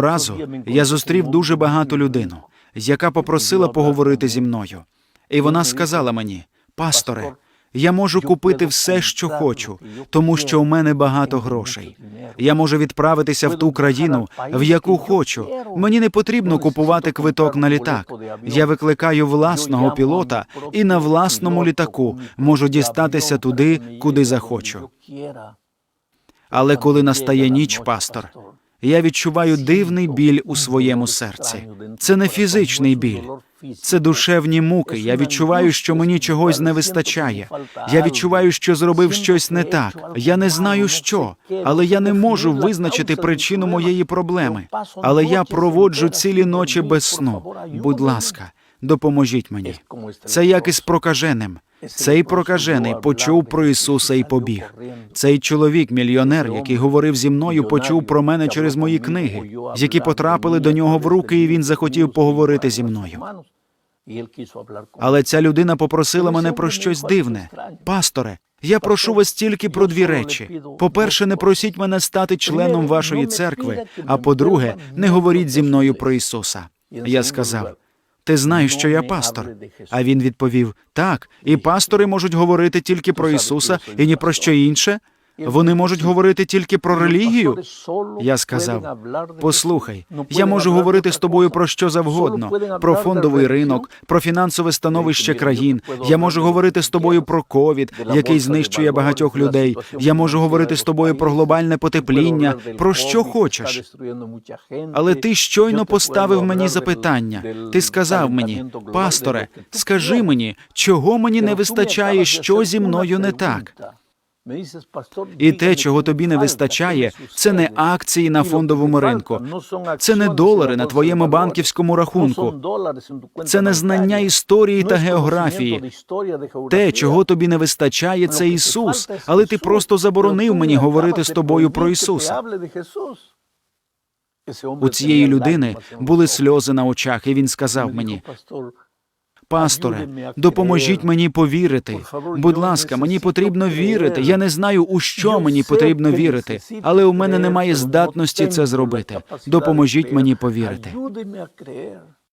разу я зустрів дуже багато людину, яка попросила поговорити зі мною. І вона сказала мені: пасторе, я можу купити все, що хочу, тому що у мене багато грошей. Я можу відправитися в ту країну, в яку хочу. Мені не потрібно купувати квиток на літак. Я викликаю власного пілота і на власному літаку можу дістатися туди, куди захочу. Але коли настає ніч, пастор, я відчуваю дивний біль у своєму серці. Це не фізичний біль, це душевні муки. Я відчуваю, що мені чогось не вистачає. Я відчуваю, що зробив щось не так. Я не знаю що, але я не можу визначити причину моєї проблеми. Але я проводжу цілі ночі без сну. Будь ласка, допоможіть мені. Це як із прокаженим. Цей прокажений почув про Ісуса і побіг. Цей чоловік, мільйонер, який говорив зі мною, почув про мене через мої книги, які потрапили до нього в руки, і він захотів поговорити зі мною. Але ця людина попросила мене про щось дивне. Пасторе, я прошу вас тільки про дві речі. По-перше, не просіть мене стати членом вашої церкви. А по-друге, не говоріть зі мною про Ісуса. Я сказав. Ти знаєш, що я пастор. А він відповів: так, і пастори можуть говорити тільки про Ісуса і ні про що інше. Вони можуть говорити тільки про релігію. Я сказав: послухай, я можу говорити з тобою про що завгодно: про фондовий ринок, про фінансове становище країн. Я можу говорити з тобою про ковід, який знищує багатьох людей. Я можу говорити з тобою про глобальне потепління, про що хочеш. Але ти щойно поставив мені запитання. Ти сказав мені, пасторе, скажи мені, чого мені не вистачає, що зі мною не так. І те, чого тобі не вистачає, це не акції на фондовому ринку, це не долари на твоєму банківському рахунку, це не знання історії та географії. Те, чого тобі не вистачає, це Ісус. Але ти просто заборонив мені говорити з тобою про Ісуса. У цієї людини були сльози на очах, і він сказав мені: Пасторе, допоможіть мені повірити. Будь ласка, мені потрібно вірити. Я не знаю, у що мені потрібно вірити, але у мене немає здатності це зробити. Допоможіть мені повірити.